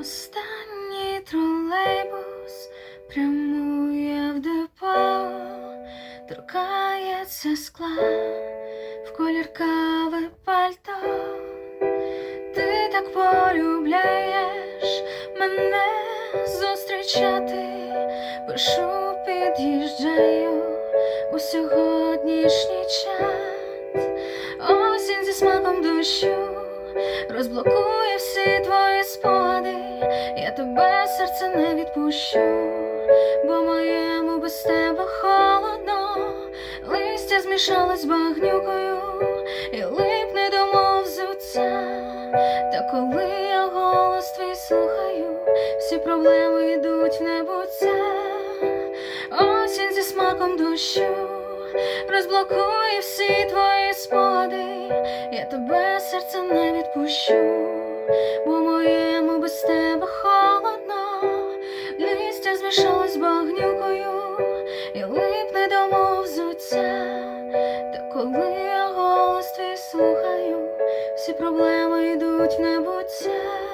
Останній тролейбус прямує в депо, торкається скла в колір кави пальто. Ти так полюбляєш мене зустрічати, пишу, під'їжджаю у сьогоднішній час. Осінь зі смаком дощу розблокує всі твої спогади. Я тебе серце не відпущу, бо моєму без тебе холодно. Листя змішалось з багнюкою і липне до мов. Та коли я голос твій слухаю, всі проблеми йдуть в небуття. Осінь зі смаком дощу розблокує всі тебе серце не відпущу, бо моєму без тебе холодно. Листя змішалось з багнюкою і липне до взуття. Та коли я голос твій слухаю, всі проблеми йдуть в небуття.